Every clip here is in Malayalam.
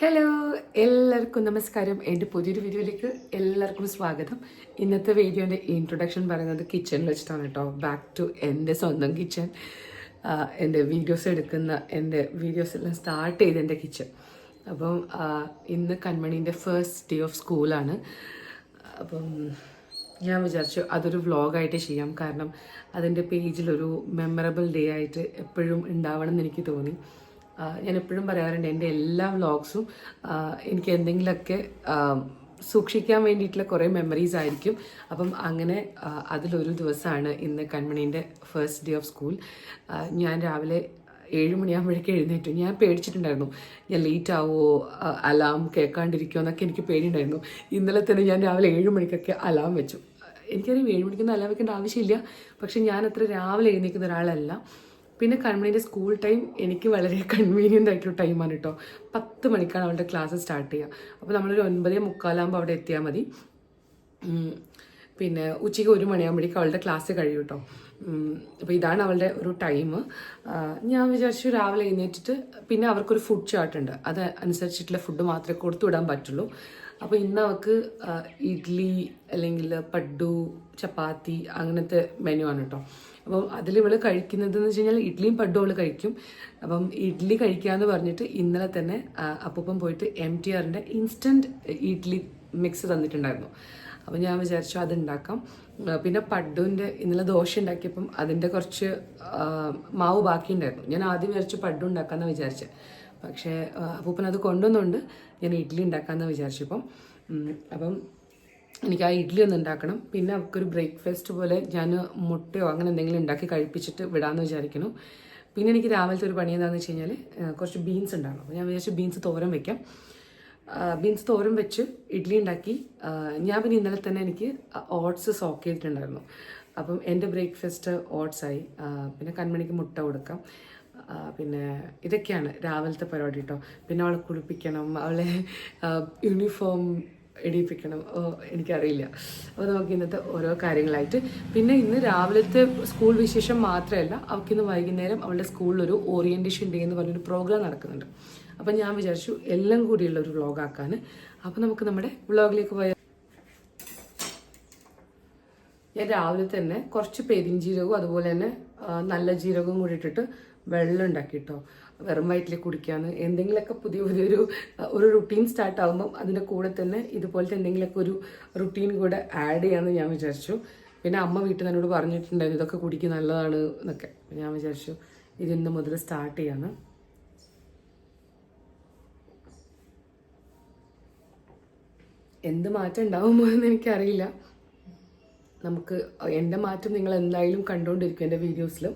ഹലോ എല്ലാവർക്കും നമസ്കാരം. എന്റെ പുതിയൊരു വീഡിയോയിലേക്ക് എല്ലാവർക്കും സ്വാഗതം. ഇന്നത്തെ വീഡിയോന്റെ ഇൻട്രൊഡക്ഷൻ പറയുന്നത് കിച്ചണിൽ വെച്ചിട്ടാണ് കേട്ടോ. ബാക്ക് ടു എന്റെ സ്വന്തം കിച്ചൺ എന്റെ വീഡിയോസ് എടുക്കുന്ന എന്റെ വീഡിയോസ് എല്ലാം സ്റ്റാർട്ട് ചെയ്ത് എന്റെ കിച്ചൺ അപ്പം ഇന്ന് കൺമണീന്റെ ഫസ്റ്റ് ഡേ ഓഫ് സ്കൂളാണ് അപ്പം ഞാൻ വിചാരിച്ചു അതൊരു വ്ളോഗായിട്ട് ചെയ്യാം. കാരണം അതിന്റെ പേജിലൊരു മെമ്മറബിൾ ഡേ ആയിട്ട് എപ്പോഴും ഉണ്ടാവണം എന്ന് എനിക്ക് തോന്നി. ഞാൻ എപ്പോഴും പറയാറുണ്ട് എന്റെ എല്ലാ വ്ലോഗ്സും എനിക്ക് എന്തെങ്കിലുമൊക്കെ സൂക്ഷിക്കാൻ വേണ്ടിയിട്ടുള്ള കുറേ മെമ്മറീസ് ആയിരിക്കും. അപ്പം അങ്ങനെ അതിലൊരു ദിവസമാണ് ഇന്ന് കൺമണീന്റെ ഫസ്റ്റ് ഡേ ഓഫ് സ്കൂൾ ഞാൻ രാവിലെ ഏഴ് മണിയാകുമ്പോഴേക്കും എഴുന്നേറ്റു. ഞാൻ പേടിച്ചിട്ടുണ്ടായിരുന്നു. ഞാൻ ലേറ്റ് ആവുമോ അലാം കേൾക്കാണ്ടിരിക്കുമോ എന്നൊക്കെ എനിക്ക് പേടിയുണ്ടായിരുന്നു. ഇന്നലെ തന്നെ ഞാൻ രാവിലെ ഏഴ് മണിക്കൊക്കെ അലാം വെച്ചു. എനിക്കറിയാം ഏഴ് മണിക്കൊന്നും അലാം വെക്കേണ്ട ആവശ്യമില്ല. പക്ഷെ ഞാൻ അത്ര രാവിലെ എഴുന്നേൽക്കുന്ന ഒരാളല്ല. പിന്നെ കൺമണിന്റെ സ്കൂൾ ടൈം എനിക്ക് വളരെ കൺവീനിയന്റ് ആയിട്ടുള്ള ടൈമാണ് കേട്ടോ പത്ത് മണിക്കാണ് അവളുടെ ക്ലാസ് സ്റ്റാർട്ട് ചെയ്യുക. അപ്പോൾ നമ്മളൊരു ഒൻപതേ മുക്കാലാകുമ്പോൾ അവിടെ എത്തിയാൽ മതി. പിന്നെ ഉച്ചയ്ക്ക് ഒരു മണിയാകുമ്പോഴേക്കും അവളുടെ ക്ലാസ് കഴിയും കേട്ടോ അപ്പോൾ ഇതാണ് അവളുടെ ഒരു ടൈം ഞാൻ വിചാരിച്ചു രാവിലെ എഴുന്നേറ്റിട്ട് പിന്നെ അവർക്കൊരു ഫുഡ് ചാർട്ട് ഉണ്ട്. അത് അനുസരിച്ചിട്ടുള്ള ഫുഡ് മാത്രമേ കൊടുത്തു വിടാൻ പറ്റുള്ളൂ. അപ്പോൾ ഇന്ന് അവൾക്ക് ഇഡ്ലി അല്ലെങ്കിൽ പഡ്ഡു ചപ്പാത്തി അങ്ങനത്തെ മെനു ആണ് കേട്ടോ അപ്പം അതിൽ ഇവൾ കഴിക്കുന്നത് എന്ന് വെച്ച് കഴിഞ്ഞാൽ ഇഡ്ഡലിയും പഡ്ഡും അവൾ കഴിക്കും. അപ്പം ഇഡ്ഡലി കഴിക്കാമെന്ന് പറഞ്ഞിട്ട് ഇന്നലെ തന്നെ അപ്പൂപ്പം പോയിട്ട് എം ടി ആറിന്റെ ഇൻസ്റ്റന്റ് ഇഡ്ഡലി മിക്സ് തന്നിട്ടുണ്ടായിരുന്നു. അപ്പം ഞാൻ വിചാരിച്ചു അത് ഉണ്ടാക്കാം പിന്നെ പഡ്ഡുവിന്റെ ഇന്നലെ ദോശ ഉണ്ടാക്കിയപ്പം അതിന്റെ കുറച്ച് മാവ് ബാക്കിയുണ്ടായിരുന്നു. ഞാൻ ആദ്യം വിചാരിച്ചു പഡ്ഡു ഉണ്ടാക്കാമെന്ന് വിചാരിച്ചത് പക്ഷേ അപ്പൂപ്പൻ അത് കൊണ്ടുവന്നുകൊണ്ട് ഞാൻ ഇഡ്ഡലി ഉണ്ടാക്കാമെന്ന് വിചാരിച്ചു ഇപ്പം അപ്പം എനിക്ക് ആ ഇഡ്ഡലി ഒന്ന് ഉണ്ടാക്കണം. പിന്നെ അവർക്കൊരു ബ്രേക്ക്ഫാസ്റ്റ് പോലെ ഞാൻ മുട്ടയോ അങ്ങനെ എന്തെങ്കിലും ഉണ്ടാക്കി കഴിപ്പിച്ചിട്ട് വിടാമെന്ന് വിചാരിക്കുന്നു. പിന്നെ എനിക്ക് രാവിലത്തെ ഒരു പണി എന്താണെന്ന് വെച്ച് കഴിഞ്ഞാൽ കുറച്ച് ബീൻസ് ഉണ്ടാകണം അപ്പോൾ ഞാൻ വിചാരിച്ചു ബീൻസ് തോരൻ വെക്കാം. ബീൻസ് തോരൻ വെച്ച് ഇഡ്ഡലി ഉണ്ടാക്കി. ഞാൻ പിന്നെ ഇന്നലെ തന്നെ എനിക്ക് ഓട്സ് സോക്ക് ചെയ്തിട്ടുണ്ടായിരുന്നു. അപ്പം എന്റെ ബ്രേക്ക്ഫാസ്റ്റ് ഓട്സായി. പിന്നെ കൺമണിക്ക് മുട്ട കൊടുക്കാം. പിന്നെ ഇതൊക്കെയാണ് രാവിലത്തെ പരിപാടി കേട്ടോ പിന്നെ അവളെ കുളിപ്പിക്കണം അവളെ യൂണിഫോം ഇടിയിപ്പിക്കണം. ഓ എനിക്കറിയില്ല. അപ്പോൾ നമുക്ക് ഇന്നത്തെ ഓരോ കാര്യങ്ങളായിട്ട്. പിന്നെ ഇന്ന് രാവിലത്തെ സ്കൂൾ വിശേഷം മാത്രമല്ല അവൾക്ക് ഇന്ന് വൈകുന്നേരം അവളുടെ സ്കൂളിലൊരു ഓറിയന്റേഷൻ ഡേ എന്ന് പറഞ്ഞൊരു പ്രോഗ്രാം നടക്കുന്നുണ്ട്. അപ്പം ഞാൻ വിചാരിച്ചു എല്ലാം കൂടിയുള്ള ഒരു വ്ളോഗ് ആക്കാൻ അപ്പം നമുക്ക് നമ്മുടെ വ്ളോഗിലേക്ക് പോയാൽ ഞാൻ രാവിലെ തന്നെ കുറച്ച് പെരിഞ്ജീരകവും അതുപോലെ തന്നെ നല്ല ജീരകവും കൂടി ഇട്ടിട്ട് വെള്ളം ഉണ്ടാക്കി കേട്ടോ വെറും വയറ്റിൽ കുടിക്കാന്ന്. എന്തെങ്കിലുമൊക്കെ പുതിയ പുതിയൊരു ഒരു റുട്ടീൻ സ്റ്റാർട്ട് ആകുമ്പം അതിന്റെ കൂടെ തന്നെ ഇതുപോലത്തെ എന്തെങ്കിലുമൊക്കെ ഒരു റുട്ടീൻ കൂടെ ആഡ് ചെയ്യാമെന്ന് ഞാൻ വിചാരിച്ചു. പിന്നെ അമ്മ വീട്ടിൽ നിന്നോട് പറഞ്ഞിട്ടുണ്ടായിരുന്നു ഇതൊക്കെ കുടിക്കുക നല്ലതാണ് എന്നൊക്കെ. ഞാൻ വിചാരിച്ചു ഇതിന്ന് മുതൽ സ്റ്റാർട്ട് ചെയ്യാന്ന്. എന്ത് മാറ്റം ഉണ്ടാവുമോ എന്ന് എനിക്കറിയില്ല. നമുക്ക് എന്റെ മാറ്റം നിങ്ങൾ എന്തായാലും കണ്ടുകൊണ്ടിരിക്കും എന്റെ വീഡിയോസിലും.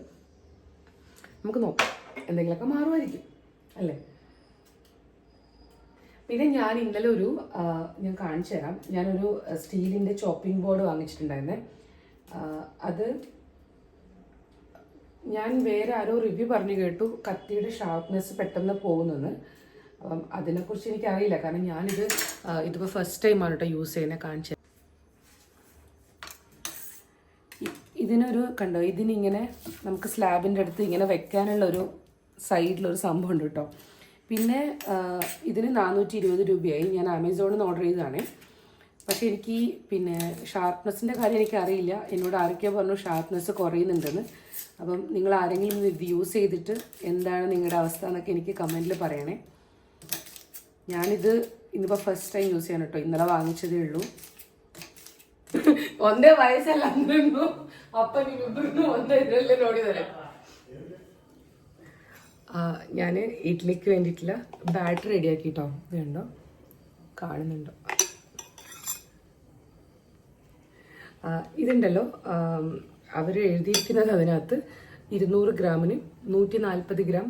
നമുക്ക് നോക്കാം. എന്തെങ്കിലുമൊക്കെ മാറുമായിരിക്കും അല്ലേ? പിന്നെ ഞാൻ ഇന്നലെ ഒരു ഞാൻ കാണിച്ചു തരാം. ഞാനൊരു സ്റ്റീലിന്റെ ചോപ്പിംഗ് ബോർഡ് വാങ്ങിച്ചിട്ടുണ്ടായിരുന്നേ. അത് ഞാൻ വേറെ ആരോ റിവ്യൂ പറഞ്ഞു കേട്ടു കത്തിയുടെ ഷാർപ്നെസ് പെട്ടെന്ന് പോകുന്നെന്ന് അപ്പം അതിനെക്കുറിച്ച് എനിക്കറിയില്ല. കാരണം ഞാനിത് ഇതിപ്പോൾ ഫസ്റ്റ് ടൈമാണ് കേട്ടോ യൂസ് ചെയ്യുന്നത് കാണിച്ചത്. ഇതിനൊരു കണ്ടോ? ഇതിനിങ്ങനെ നമുക്ക് സ്ലാബിന്റെ അടുത്ത് ഇങ്ങനെ വെക്കാനുള്ള ഒരു സൈഡിലൊരു സംഭവം ഉണ്ട് കേട്ടോ പിന്നെ ഇതിന് നാനൂറ്റി ഇരുപത് രൂപയായി. ഞാൻ ആമസോണിൽ നിന്ന് ഓർഡർ ചെയ്തതാണ്. പക്ഷേ എനിക്ക് പിന്നെ ഷാർപ്നെസ്സിന്റെ കാര്യം എനിക്കറിയില്ല. എന്നോട് ആരൊക്കെയോ പറഞ്ഞു ഷാർപ്നെസ് കുറയുന്നുണ്ടെന്ന്. അപ്പം നിങ്ങൾ ആരെങ്കിലും ഇത് യൂസ് ചെയ്തിട്ട് എന്താണ് നിങ്ങളുടെ അവസ്ഥ എന്നൊക്കെ എനിക്ക് കമന്റിൽ പറയണേ. ഞാനിത് ഇന്നിപ്പോൾ ഫസ്റ്റ് ടൈം യൂസ് ചെയ്യാൻ കേട്ടോ ഇന്നലെ വാങ്ങിച്ചതേ ഉള്ളൂ ಒಂದೇ ವಯಸ್ಸಲ್ಲ ಅಂದ್ರೂ ಅಪ್ಪ ನೀವಿಬ್ರು ಒಂದೇ ಇದರಲ್ಲೇ ನೋಡಿದ್ದಾರೆ ഞാൻ ഇഡ്ലിക്ക് വേണ്ടിയിട്ടുള്ള ബാറ്റർ റെഡിയാക്കി കേട്ടോ ഇതുണ്ടോ കാണുന്നുണ്ടോ ആ, ഇതുണ്ടല്ലോ അവർ എഴുതിയിരിക്കുന്നത് അതിനകത്ത് ഇരുന്നൂറ് ഗ്രാമിന് നൂറ്റി നാൽപ്പത് ഗ്രാം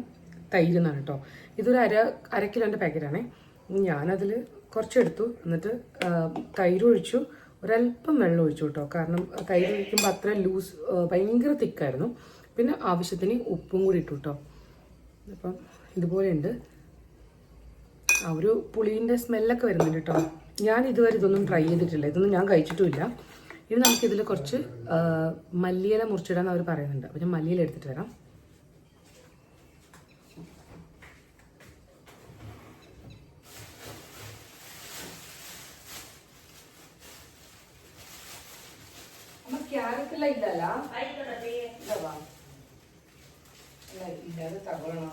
തൈര് എന്നാണ് കേട്ടോ ഇതൊരു അര അര കിലോൻ്റെ പാക്കറ്റാണേ ഞാനതിൽ കുറച്ചെടുത്തു. എന്നിട്ട് ആ, ഒഴിച്ചു. ഒരല്പം വെള്ളം ഒഴിച്ചു കേട്ടോ. കാരണം തൈര് അത്ര ലൂസ് ഭയങ്കര തിക്കായിരുന്നു. പിന്നെ ആവശ്യത്തിന് ഉപ്പും കൂടി ഇട്ടു കേട്ടോ. അപ്പം ഇതുപോലെയുണ്ട്. ആ ഒരു പുളീന്റെ സ്മെല്ലൊക്കെ വരുന്നുണ്ട് കേട്ടോ. ഞാൻ ഇതുവരെ ഇതൊന്നും ട്രൈ ചെയ്തിട്ടില്ല. ഇതൊന്നും ഞാൻ കഴിച്ചിട്ടുമില്ല. ഇനി നമുക്കിതിൽ കുറച്ച് മല്ലിയില മുറിച്ചിടാൻ അവർ പറയുന്നുണ്ട്. അപ്പം ഞാൻ മല്ലിയില എടുത്തിട്ട് വരാം. ಕ್ಯಾರೆಟ್ ಎಲ್ಲ ಇದ್ದಲ್ಲ ಇಲ್ಲವಾ ಇಲ್ಲ ಇಲ್ಲಾದ್ರೆ ತಗೊಳ್ಳೋಣ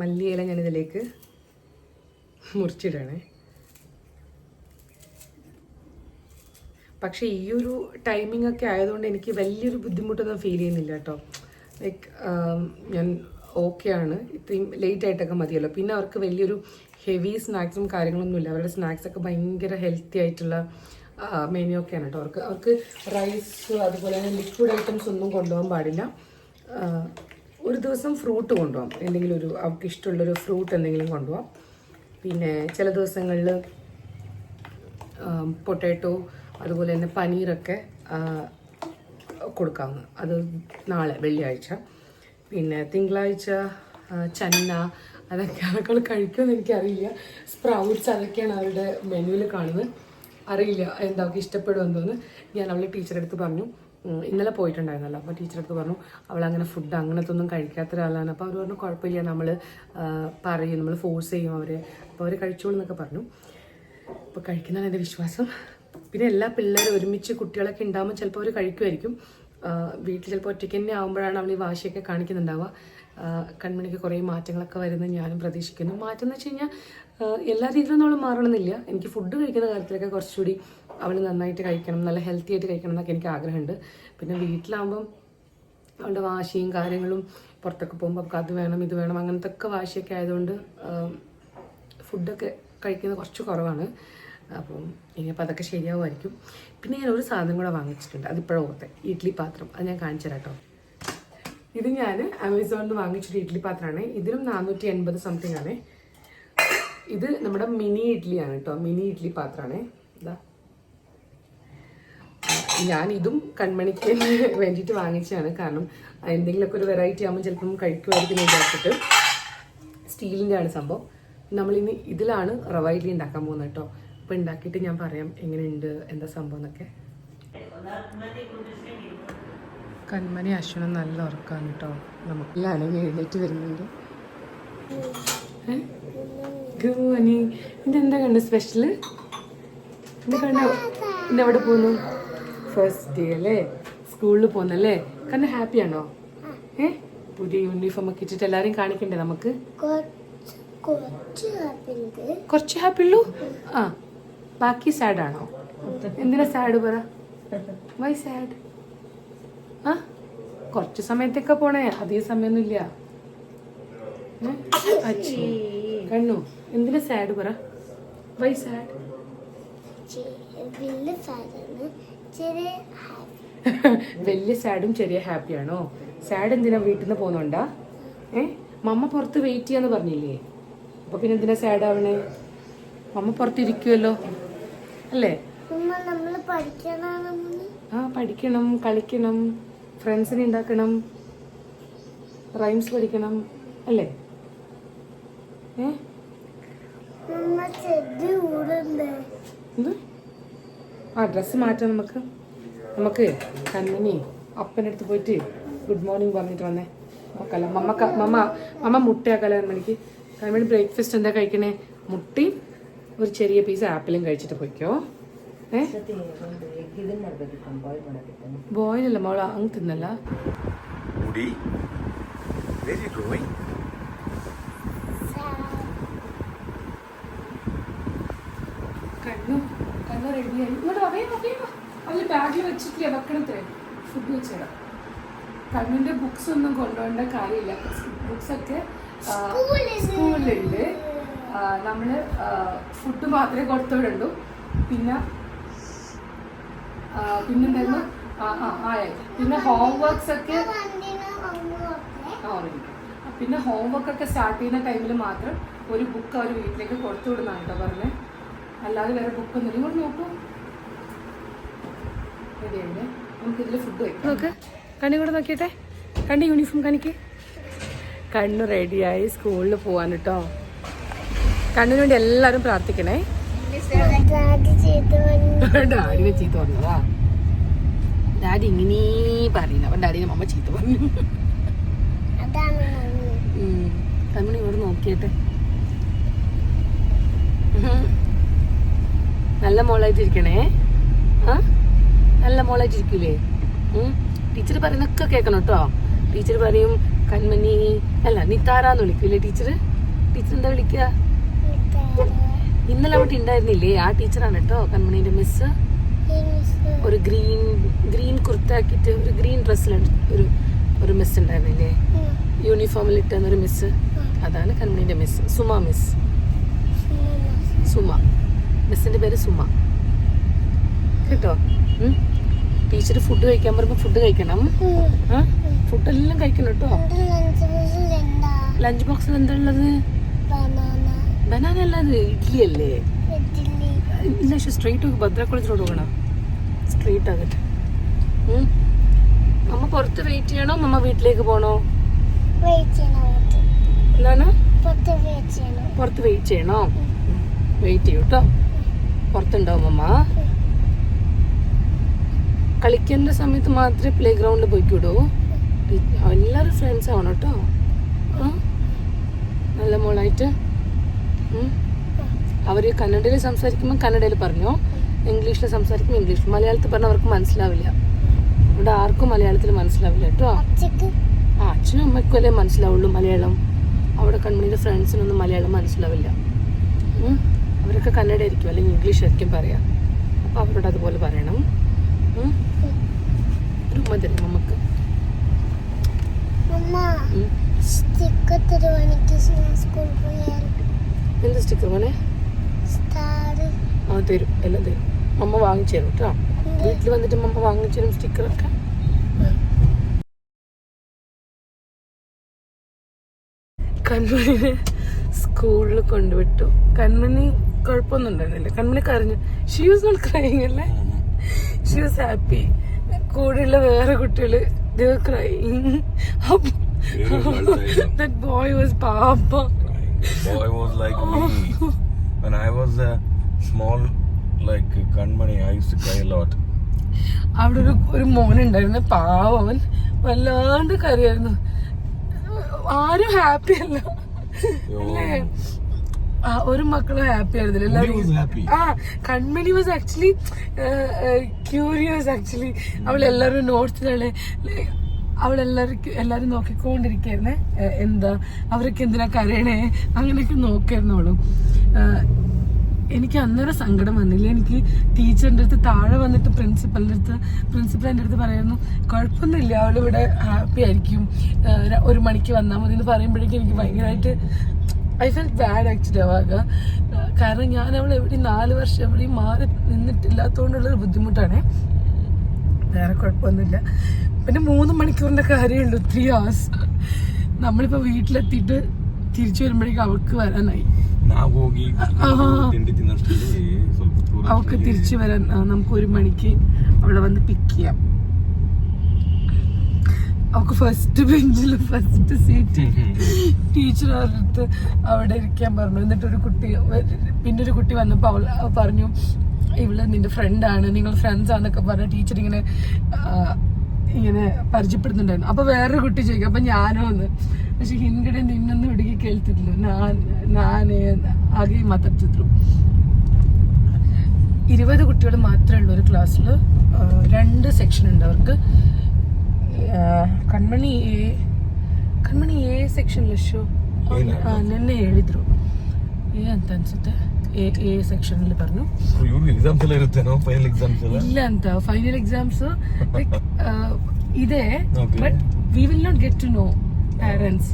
മല്ലിയില ഞാനിതിലേക്ക് മുറിച്ചിടണേ. പക്ഷേ ഈ ഒരു ടൈമിംഗ് ഒക്കെ ആയതുകൊണ്ട് എനിക്ക് വലിയൊരു ബുദ്ധിമുട്ടൊന്നും ഫീൽ ചെയ്യുന്നില്ല കേട്ടോ. ലൈക്ക് ഞാൻ ഓക്കെയാണ് ഇത്രയും ലേറ്റ് ആയിട്ടൊക്കെ മതിയല്ലോ. പിന്നെ അവർക്ക് വലിയൊരു ഹെവി സ്നാക്സും കാര്യങ്ങളൊന്നും ഇല്ല. അവരുടെ സ്നാക്സ് ഒക്കെ ഭയങ്കര ഹെൽത്തി ആയിട്ടുള്ള മെനു ഒക്കെയാണ് കേട്ടോ. അവർക്ക് അവർക്ക് റൈസ് അതുപോലെ തന്നെ ലിക്വിഡ് ഐറ്റംസ് ഒന്നും കൊണ്ടുപോകാൻ പാടില്ല. ഒരു ദിവസം ഫ്രൂട്ട് കൊണ്ടുപോകാം. എന്തെങ്കിലും ഒരു അവർക്ക് ഇഷ്ടമുള്ളൊരു ഫ്രൂട്ട് എന്തെങ്കിലും കൊണ്ടുപോകാം. പിന്നെ ചില ദിവസങ്ങളിൽ പൊട്ടാറ്റോ അതുപോലെ തന്നെ പനീറൊക്കെ കൊടുക്കാവുന്ന അത് നാളെ വെള്ളിയാഴ്ച. പിന്നെ തിങ്കളാഴ്ച ചന്ന അതൊക്കെ അതൊക്കെ കഴിക്കുമെന്ന് എനിക്കറിയില്ല. സ്പ്രൗട്ട്സ് അതൊക്കെയാണ് അവരുടെ മെനുവിൽ കാണുന്നത്. അറിയില്ല എന്താ അവൾക്ക് ഞാൻ അവളുടെ ടീച്ചറെടുത്ത് പറഞ്ഞു. ഇന്നലെ പോയിട്ടുണ്ടായിരുന്നല്ലോ. അപ്പോൾ ടീച്ചറെ അടുത്ത് പറഞ്ഞു അവൾ അങ്ങനെ ഫുഡ് അങ്ങനത്തെ ഒന്നും കഴിക്കാത്ത ഒരാളാണ്. അപ്പോൾ അവർ പറഞ്ഞു കുഴപ്പമില്ല നമ്മൾ പറയും നമ്മൾ ഫോഴ്സ് ചെയ്യും അവരെ. അപ്പോൾ അവർ കഴിച്ചോളൂ എന്നൊക്കെ പറഞ്ഞു. അപ്പോൾ കഴിക്കുന്നതാണ് എന്റെ വിശ്വാസം. പിന്നെ എല്ലാ പിള്ളേരും ഒരുമിച്ച് കുട്ടികളൊക്കെ ഉണ്ടാകുമ്പോൾ ചിലപ്പോൾ അവർ കഴിക്കുമായിരിക്കും വീട്ടിൽ ചിലപ്പോൾ ഒറ്റയ്ക്ക് തന്നെ ആകുമ്പോഴാണ് അവൾ ഈ വാശിയൊക്കെ കാണിക്കുന്നുണ്ടാവുക. കൺമണിക്ക് കുറേ മാറ്റങ്ങളൊക്കെ വരുന്നത് ഞാനും പ്രതീക്ഷിക്കുന്നു. മാറ്റം എന്ന് വെച്ച് കഴിഞ്ഞാൽ എല്ലാ രീതിയിലും നമ്മൾ മാറണമെന്നില്ല. എനിക്ക് ഫുഡ് കഴിക്കുന്ന കാര്യത്തിലൊക്കെ കുറച്ചുകൂടി അവൾ നന്നായിട്ട് കഴിക്കണം നല്ല ഹെൽത്തി ആയിട്ട് കഴിക്കണം എന്നൊക്കെ എനിക്ക് ആഗ്രഹമുണ്ട്. പിന്നെ വീട്ടിലാകുമ്പം അവളുടെ വാശിയും കാര്യങ്ങളും പുറത്തൊക്കെ പോകുമ്പോൾ അത് വേണം ഇത് വേണം അങ്ങനത്തെ ഒക്കെ വാശിയൊക്കെ ആയതുകൊണ്ട് ഫുഡൊക്കെ കഴിക്കുന്നത് കുറച്ച് കുറവാണ്. അപ്പം ഇനിയിപ്പോൾ അതൊക്കെ ശരിയാവുമായിരിക്കും. പിന്നെ ഞാൻ ഒരു സാധനം കൂടെ വാങ്ങിച്ചിട്ടുണ്ട്. അതിപ്പോഴും ഓർത്തെ. ഇഡ്ഡലി പാത്രം. അത് ഞാൻ കാണിച്ചു തരാം കേട്ടോ ഇത് ഞാൻ ആമസോണിൽ നിന്ന് വാങ്ങിച്ചൊരു ഇഡ്ഡലി പാത്രമാണ്. ഇതിലും നാനൂറ്റി എൺപത് സംതിങ് ആണ്. ഇത് നമ്മുടെ മിനി ഇഡ്ഡലിയാണ് കേട്ടോ മിനി ഇഡ്ഡലി പാത്രമാണ് ഞാൻ ഇതും കൺമണിക്ക് വേണ്ടിയിട്ട് വാങ്ങിച്ചതാണ്. കാരണം എന്തെങ്കിലുമൊക്കെ ഒരു വെറൈറ്റി ആകുമ്പോൾ ചിലപ്പം കഴിക്കുമായിരിക്കും വിചാരിച്ചിട്ട് സ്റ്റീലിന്റെ ആണ് സംഭവം. നമ്മളിനി ഇതിലാണ് റവ ഇഡ്ഡലി ഉണ്ടാക്കാൻ പോകുന്നത് കേട്ടോ അപ്പോൾ ഉണ്ടാക്കിയിട്ട് ഞാൻ പറയാം എങ്ങനെയുണ്ട് എന്താ സംഭവം എന്നൊക്കെ. കൺമണി അശ്വനം നല്ല ഉറക്കാണ് കേട്ടോ നമുക്ക് എല്ലാവരും എഴുന്നേറ്റ് വരുന്നുണ്ട്. ഗുഡ് മോർണിംഗ് ഇതെന്താ കണ്ട സ്പെഷ്യൽ എന്താ കണ്ട? ഇന്ന് എവിടെ പോന്നു? ഫസ്റ്റ് ഡേ അല്ലേ? സ്കൂളിൽ പോകുന്നല്ലേ കണ്ട ഹാപ്പി ആണോ? ഏ? പുതിയ യൂണിഫോം ഒക്കെ ഇട്ടിട്ട് എല്ലാവരും കാണിക്കണ്ടേ നമുക്ക്? കുറച്ച് ഹാപ്പി ഉള്ളൂ? ആ ബാക്കി സാഡ് ആണോ? എന്തിനാ സാഡ് പറ? വൈ സാഡ് ആ കുറച്ച് സമയത്തൊക്കെ പോണേ. അധികം സമയൊന്നും ഇല്ല ഏ? അച്ഛി. കണ്ണു. എന്തിനാ സാഡ് പറ? വൈ സാഡ് വലിയ സാഡും ചെറിയ ഹാപ്പിയാണോ സാഡ് എന്തിനാ വീട്ടിൽ നിന്ന് പോകുന്നുണ്ടാ? ഏ? മമ്മ പുറത്ത് വെയിറ്റ് ചെയ്യാന്ന് പറഞ്ഞില്ലേ? അപ്പൊ പിന്നെ എന്തിനാ സാഡ് ആവണേ? മമ്മ പുറത്തിരിക്കുമല്ലോ അല്ലേ? ആ പഠിക്കണം കളിക്കണം ഫ്രണ്ട്സിനെ ഉണ്ടാക്കണം റൈംസ് പഠിക്കണം അല്ലേ? ഏ ഉമ്മ ചെടി കൂടുണ്ട് എന്ത് ആ ഡ്രസ്സ് മാറ്റാം നമുക്ക്. നമുക്ക് കണ്ണിനി അപ്പന്റെ അടുത്ത് പോയിട്ട് ഗുഡ് മോർണിംഗ് പറഞ്ഞിട്ട് വന്നേ. നോക്കല്ല മമ്മക്ക മമ്മ മമ്മ മുട്ടയാക്കല കൺമണിക്ക് കൺമണി ബ്രേക്ക്ഫാസ്റ്റ് എന്താ കഴിക്കണേ? മുട്ടി ഒരു ചെറിയ പീസ് ആപ്പിളും കഴിച്ചിട്ട് പോയിക്കോ. അല്ല മോള അങ്ങ് തിന്നല്ല. കണ്ണു കണ്ണു റെഡിയായി ഇങ്ങോട്ട് വേഗം വാ, അതിൽ ബാഗിൽ വെച്ചിട്ടില്ല വെക്കണത്തെ ഫുഡ് വെച്ചിടാം കണ്ണിന്റെ ബുക്സ് ഒന്നും കൊണ്ടുപോകേണ്ട കാര്യമില്ല. ബുക്സ് ഒക്കെ ആ, സ്കൂളിലുണ്ട് നമ്മൾ നമ്മൾ ഫുഡ് മാത്രമേ കൊടുത്തുവിടുള്ളൂ. പിന്നെ പിന്നെ പിന്നെന്തായിരുന്നു ആ ആ ആയി പിന്നെ ഹോംവർക്സ് ഒക്കെ പിന്നെ ഹോംവർക്ക് ഒക്കെ സ്റ്റാർട്ട് ചെയ്യുന്ന ടൈമിൽ മാത്രം ഒരു ബുക്ക് അവർ വീട്ടിലേക്ക് കൊടുത്തു വിടുന്നതാണ് കേട്ടോ പറഞ്ഞത് അല്ലാതെ വേറെ ബുക്ക് ഒന്നും ഇങ്ങോട്ട് നോക്കൂ. ഫുഡ് വയ്ക്കാം നോക്ക്. കണ്ണി കൂടെ നോക്കിയിട്ടെ. കണ്ണി യൂണിഫോം കണിക്ക്. കണ്ണ് റെഡിയായി സ്കൂളിൽ പോവാൻ കേട്ടോ കണ്ണിന് വേണ്ടി എല്ലാവരും പ്രാർത്ഥിക്കണേ. ഡാഡിനെ ചീത്ത പറഞ്ഞതാ. ഡാഡി ഇങ്ങനെ പറയുന്ന. അപ്പം ഡാഡിനെ മമ്മ ചീത്ത പറഞ്ഞു. അതാണ് മമ്മി ഉം. കൺമണി ഇവിടെ നോക്കിയട്ടെ. നല്ല മോളായിട്ടിരിക്കണേ. ആ? നല്ല മോളായിട്ടിരിക്കൂലേ? ടീച്ചർ പറയുന്നൊക്കെ കേൾക്കണം കേട്ടോ. ടീച്ചർ പറയും കൺമണി അല്ല നിത്താരാന്ന് വിളിക്കൂലേ ടീച്ചർ ടീച്ചർ എന്താ വിളിക്കുക ഇന്നലെ അവിടെ ഉണ്ടായിരുന്നില്ലേ ആ ടീച്ചറാണ് കേട്ടോ കൺമണിന്റെ മിസ് ഒരു ഗ്രീൻ ഗ്രീൻ കുർത്താക്കിട്ട് ഒരു ഗ്രീൻ ഡ്രസ്സിലുണ്ട്. ഒരു ഒരു മിസ് ഉണ്ടായിരുന്നില്ലേ യൂണിഫോമിൽ ഇട്ടുന്ന ഒരു മിസ് അതാണ് കൺമണിന്റെ മിസ് സുമ മിസ് സുമ. മിസ്സിന്റെ പേര് സുമ. കേട്ടോ? ടീച്ചർ ഫുഡ് കഴിക്കാൻ പറയുമ്പോൾ ഫുഡ് കഴിക്കണം. ഫുഡെല്ലാം കഴിക്കണം കേട്ടോ. ലഞ്ച് ബോക്സിൽ എന്താ ഉള്ളത്? ബനാന അല്ലാതെ ഇഡ്ഡലി അല്ലേ? ഇല്ല പക്ഷെ സ്ട്രീറ്റ് ഭദ്ര കോളേജിലോട്ട് പോകണം. സ്ട്രീറ്റ് ആകട്ടെ. അമ്മ പുറത്ത് വെയിറ്റ് ചെയ്യണോ? അമ്മ വീട്ടിലേക്ക് പോണോ? എന്താണ്? പുറത്ത് വെയിറ്റ് ചെയ്യണം? വെയിറ്റ് ചെയ്യണോ. വെയിറ്റ് ചെയ്യൂ കേട്ടോ പുറത്തുണ്ടാവും അമ്മ. കളിക്കേണ്ട സമയത്ത് മാത്രമേ പ്ലേ ഗ്രൗണ്ടിൽ പോയിക്കൂടൂ. എല്ലാവരും ഫ്രണ്ട്സ് ആവണം കേട്ടോ. നല്ല മോളായിട്ട്. അവർ കന്നഡയിൽ സംസാരിക്കുമ്പോൾ കന്നഡയിൽ പറഞ്ഞു. ഇംഗ്ലീഷിൽ സംസാരിക്കുമ്പോൾ ഇംഗ്ലീഷ്. മലയാളത്തിൽ പറഞ്ഞാൽ അവർക്ക് മനസ്സിലാവില്ല. ഇവിടെ ആർക്കും മലയാളത്തിൽ മനസ്സിലാവില്ല കേട്ടോ. ആ അച്ഛനും അമ്മയ്ക്കും അല്ലേ മനസ്സിലാവുള്ളൂ മലയാളം. അവിടെ കൺമണിയുടെ ഫ്രണ്ട്സിനൊന്നും മലയാളം മനസ്സിലാവില്ല. ഉം. അവരൊക്കെ കന്നഡ ആയിരിക്കും അല്ലെങ്കിൽ ഇംഗ്ലീഷ് ആയിരിക്കും പറയാം. അപ്പോൾ അവരോട് അതുപോലെ പറയണം. ഒരു ഉമ്മ തരും നമുക്ക് എന്ത് സ്റ്റിക്കർ മോനെ? ആ തരും. എല്ലാം തരും. അമ്മ വാങ്ങിച്ചു തരും കേട്ടോ. വീട്ടിൽ വന്നിട്ട് അമ്മ വാങ്ങിച്ചു തരും സ്റ്റിക്കറൊക്കെ കൺമണിനെ സ്കൂളിൽ കൊണ്ടുവിട്ടു. കൺമണി കുഴപ്പമൊന്നും ഉണ്ടായിരുന്നില്ല. കൺമണി കരഞ്ഞു. ഷീ വാസ് നോട്ട് ക്രൈങ് അല്ലേ? ഷീ വാസ് ഹാപ്പി കൂടെയുള്ള വേറെ കുട്ടികൾ ക്രൈങ് ദാറ്റ് ബോയ് വാസ് പാപ്പ Boy was like me. When I was a small, like Kanmani, I used to cry a lot. അവിടെ ഒരു ഒരു മോനുണ്ടായിരുന്നു പാവം. അവൻ വല്ലാണ്ട് കരയായിരുന്നു. ആരും ഹാപ്പി അല്ല? ഒരു മക്കളും ഹാപ്പി ആയിരുന്നില്ല. എല്ലാവരും. ആ Kanmani was actually curious actually അവൾ എല്ലാവരും നോട്ട്സിലാണ് അവൾ എല്ലാവരും നോക്കിക്കൊണ്ടിരിക്കായിരുന്നേ. എന്താ അവരൊക്കെ എന്തിനാ കരയണേ? അങ്ങനെയൊക്കെ നോക്കായിരുന്നു അവളും. എനിക്ക് അന്നേരം സങ്കടം വന്നില്ല. എനിക്ക് ടീച്ചറിന്റെ അടുത്ത് താഴെ വന്നിട്ട് പ്രിൻസിപ്പലിന്റെ അടുത്ത് പ്രിൻസിപ്പൽ എന്റെ അടുത്ത് പറയുന്നു കുഴപ്പമൊന്നുമില്ല അവളിവിടെ ഹാപ്പി ആയിരിക്കും. ഒരു മണിക്ക് വന്നാൽ മതി എന്ന് പറയുമ്പോഴേക്കും എനിക്ക് ഭയങ്കരമായിട്ട് ഐ ഫെൽ ബാഡ് ആക്ച്വലി ആവാക കാരണം ഞാൻ അവൾ എവിടെയും നാല് വർഷം എവിടെയും മാറി നിന്നിട്ടില്ലാത്തതുകൊണ്ടുള്ളൊരു ബുദ്ധിമുട്ടാണ്. വേറെ കുഴപ്പമൊന്നുമില്ല. പിന്നെ മൂന്ന് മണിക്കൂറിന്റെ കാര്യമുള്ളു ത്രീ ഹവേഴ്സ് നമ്മളിപ്പോൾ വീട്ടിലെത്തിയിട്ട് തിരിച്ചു വരുമ്പോഴേക്കും അവൾക്ക് വരാനായി. അവൾക്ക് തിരിച്ചു വരാൻ നമുക്ക് ഒരു മണിക്ക് അവളെ വന്ന് പിക്ക് ചെയ്യാം. അവക്ക് ഫസ്റ്റ് ബെഞ്ചിൽ ഫസ്റ്റ് സീറ്റ് ടീച്ചർ അടുത്ത് അവിടെ ഇരിക്കാൻ പറഞ്ഞു. എന്നിട്ട് ഒരു കുട്ടി പിന്നെ ഒരു കുട്ടി വന്നപ്പോൾ അവൾ പറഞ്ഞു ഇവൾ നിന്റെ ഫ്രണ്ടാണ് നിങ്ങൾ ഫ്രണ്ട്സ് ആണെന്നൊക്കെ പറഞ്ഞ ടീച്ചർ ഇങ്ങനെ ഇങ്ങനെ പരിചയപ്പെടുന്നുണ്ടായിരുന്നു. അപ്പൊ വേറൊരു കുട്ടി ചോദിക്കും അപ്പൊ ഞാനോ ഒന്ന് പക്ഷെ ഹിന്ദിയുടെ നിന്നൊന്നും ഇടുക്കി കേൾത്തിട്ടില്ല. ഞാൻ ഞാനേ ആകെ മാത്തടിച്ചിട്ടു ഇരുപത് കുട്ടികൾ മാത്രമേ ഉള്ളൂ ഒരു ക്ലാസ്സിൽ രണ്ട് സെക്ഷൻ ഉണ്ട് അവർക്ക്. Kanmani A Kanmani A section ಲಶ್ಶು ನಿನ್ನೆ ಹೇಳಿದ್ರು. ಎ ಅಂತ ಅನ್ಸುತ್ತೆ. ಎ ಎ ಸೆಕ್ಷನ್ ಅಲ್ಲಿ ಬರ್ನು ಎಕ್ಸಾಮ್ಸ್ ಎಲ್ಲ ಇರುತ್ತೆ ಫೈನಲ್ ಎಕ್ಸಾಮ್ಸ್ ಇಲ್ಲ ಅಂತ. ಫೈನಲ್ ಎಕ್ಸಾಮ್ಸ್ ಲೈಕ್ ಇದೆ. But we will not get to know parents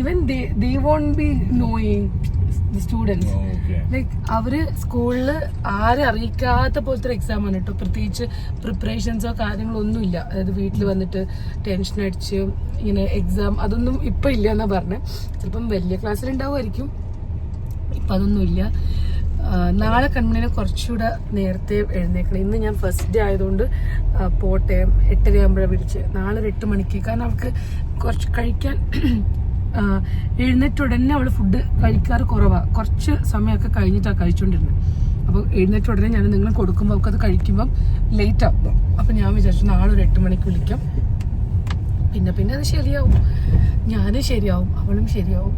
even they they want be knowing the students like അവർ സ്കൂളിൽ ആരെ അറിയിക്കാത്ത പോലത്തെ ഒരു എക്സാം ആണ് കേട്ടോ പ്രത്യേകിച്ച് പ്രിപ്പറേഷൻസോ കാര്യങ്ങളോ ഒന്നുമില്ല. അതായത് വീട്ടിൽ വന്നിട്ട് ടെൻഷൻ അടിച്ച് ഇങ്ങനെ എക്സാം അതൊന്നും ഇപ്പൊ ഇല്ല എന്നാ പറഞ്ഞത് ചിലപ്പം വലിയ ഇപ്പം അതൊന്നുമില്ല ആ, നാളെ കൺമണിനെ കുറച്ചുകൂടെ നേരത്തെ എഴുന്നേക്കണം. ഇന്ന് ഞാൻ ഫസ്റ്റ് ഡേ ആയതുകൊണ്ട് പോട്ടയം പോട്ടെ. എട്ടര ആകുമ്പോഴാണ് വിളിച്ച്. നാളെ ഒരു എട്ട് മണിക്ക്. കാരണം അവൾക്ക് കുറച്ച് കഴിക്കാൻ എഴുന്നേറ്റ ഉടനെ അവള് ഫുഡ് കഴിക്കാറ് കുറവാ കുറച്ച് സമയമൊക്കെ കഴിഞ്ഞിട്ടാണ് കഴിച്ചുകൊണ്ടിരുന്നത് അപ്പോൾ എഴുന്നേറ്റ ഉടനെ ഞാൻ നിങ്ങൾ കൊടുക്കുമ്പോൾ അവൾക്ക് അത് കഴിക്കുമ്പം ലേറ്റ് ആവും അപ്പം ഞാൻ വിചാരിച്ചു നാളെ ഒരു എട്ട് മണിക്ക് വിളിക്കാം പിന്നെ പിന്നെ അത് ശരിയാവും ഞാനും ശരിയാവും അവളും ശരിയാവും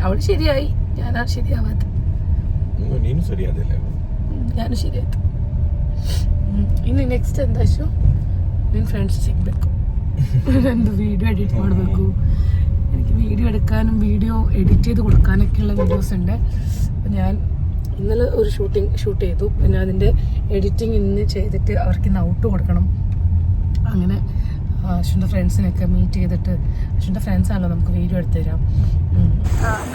അവൾ ശരിയായി ഞാനാണ് ശരിയാവാത്ത ಹ್ಮ್, ನೀನು ಸರಿಯಾದಿಲ್ಲ ഞാനും ശരിയായിട്ട് ಇನ್ನು ನೆಕ್ಸ್ಟ್ ಎಂದಾಚು ನಿನ್ನ ಫ್ರೆಂಡ್ಸ್ ಸಿಗಬೇಕು ನಂದು വീഡിയോ എഡിറ്റ് ಮಾಡಬೇಕು എനിക്ക് വീഡിയോ എടുക്കാനും വീഡിയോ എഡിറ്റ് ചെയ്ത് കൊടുക്കാനൊക്കെയുള്ള വീഡിയോസ് ഉണ്ട്. അപ്പം ഞാൻ ഇന്നലെ ഒരു ഷൂട്ടിംഗ് ഷൂട്ട് ചെയ്തു. പിന്നെ അതിന്റെ എഡിറ്റിംഗ് ഇന്ന് ചെയ്തിട്ട് അവർക്ക് ഇന്ന് ഔട്ട് കൊടുക്കണം. അങ്ങനെ അശ്വിന്റെ ഫ്രണ്ട്സിനൊക്കെ മീറ്റ് ചെയ്തിട്ട് അശ്വിന്റെ ഫ്രണ്ട്സാണല്ലോ നമുക്ക് വീഡിയോ എടുത്തു തരാം.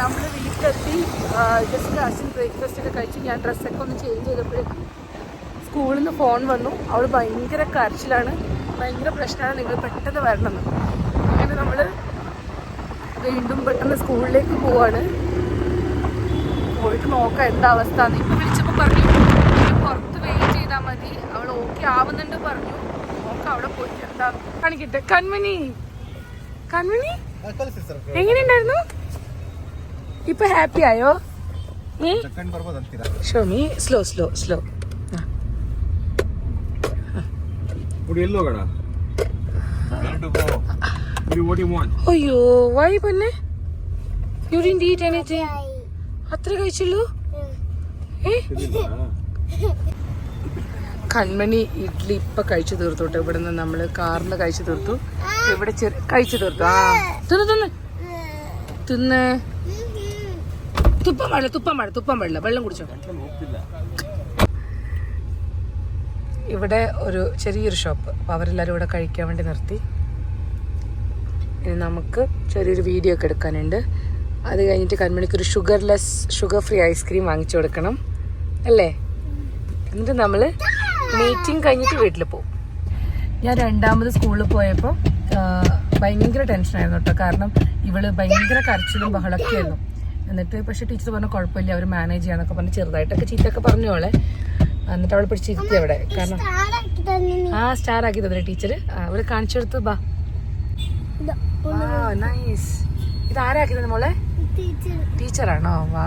നമ്മൾ വീട്ടിലെത്തി. ജസ്റ്റ് അശ്വിൻ ബ്രേക്ക്ഫാസ്റ്റ് ഒക്കെ കഴിച്ച് ഞാൻ ഡ്രസ്സൊക്കെ ഒന്ന് ചേഞ്ച് ചെയ്തപ്പോഴേക്കും സ്കൂളിൽ നിന്ന് ഫോൺ വന്നു. അവൾ ഭയങ്കര കരച്ചിലാണ്. ഭയങ്കര പ്രശ്നമാണ് നിങ്ങൾ പെട്ടെന്ന് വരണമെന്ന്. അങ്ങനെ നമ്മൾ വീണ്ടും പെട്ടെന്ന് സ്കൂളിലേക്ക് പോവാണ്. പോയിട്ട് നോക്കാം എന്താ അവസ്ഥ എന്ന് ഇപ്പം വിളിച്ചപ്പോൾ പറഞ്ഞു "നീ പുറത്ത് വെയിറ്റ് ചെയ്താൽ മതി. അവൾ ഓക്കെ ആവുന്നുണ്ട് പറഞ്ഞു. നോക്കാം അവിടെ പോയിട്ട് എന്താ കാണിക്കട്ടെ. കൺമണി. കൺമണി? എങ്ങനെയുണ്ടായിരുന്നു? ഇപ്പൊ ഹാപ്പി ആയോ? Show me slow slow slow ಹುಡಿ do, what do you want? Oh, yo, why panne? You didn't eat anything. അത്ര കഴിച്ചുള്ളൂ? കൺമണി ഇഡ്ഡലി ഇപ്പൊ കഴിച്ചു തീർത്തു കേട്ടോ. ഇവിടുന്ന് നമ്മൾ കാറിൽ കഴിച്ചു തീർത്തു. ഇവിടെ കഴിച്ചു തീർത്തു. ആ. തിന്ന് തിന്ന്. തിന്ന്. തുപ്പം വെള്ളം തുപ്പം വെള്ളം തുപ്പം വെള്ളം. വെള്ളം കുടിച്ചോ. ഇവിടെ ഒരു ചെറിയൊരു ഷോപ്പ്. അപ്പോൾ അവരെല്ലാവരും ഇവിടെ കഴിക്കാൻ വേണ്ടി നിർത്തി. ഇനി നമുക്ക് ചെറിയൊരു വീഡിയോ ഒക്കെ എടുക്കാനുണ്ട്. അത് കഴിഞ്ഞിട്ട് കൺമണിക്ക് ഒരു ഷുഗർലെസ് ഷുഗർ ഫ്രീ ഐസ്ക്രീം വാങ്ങിച്ചു കൊടുക്കണം. അല്ലേ? എന്നിട്ട് നമ്മൾ മീറ്റിംഗ് കഴിഞ്ഞിട്ട് വീട്ടിൽ പോകും ഞാൻ രണ്ടാമത് സ്കൂളിൽ പോയപ്പോൾ ഭയങ്കര ടെൻഷനായിരുന്നു കേട്ടോ. കാരണം ഇവൾ ഭയങ്കര കരച്ചിലും ബഹളമൊക്കെ ആയിരുന്നു. എന്നിട്ട് പക്ഷെ ടീച്ചർ പറഞ്ഞു കുഴപ്പമില്ല അവർ മാനേജ് ചെയ്യാന്നൊക്കെ പറഞ്ഞ് ചെറുതായിട്ടൊക്കെ ചീത്തയൊക്കെ പറഞ്ഞു അവളെ. എന്നിട്ട് അവളെ പിടിച്ചിരുത്തി അവിടെ. കാരണം. ആ സ്റ്റാർ ആക്കി തന്നെ ടീച്ചർ അവൾ കാണിച്ചു കൊടുത്തു ബാ. നൈസ് ഇത് ആരാക്കി മോളെ? ടീച്ചറാണോ? വാ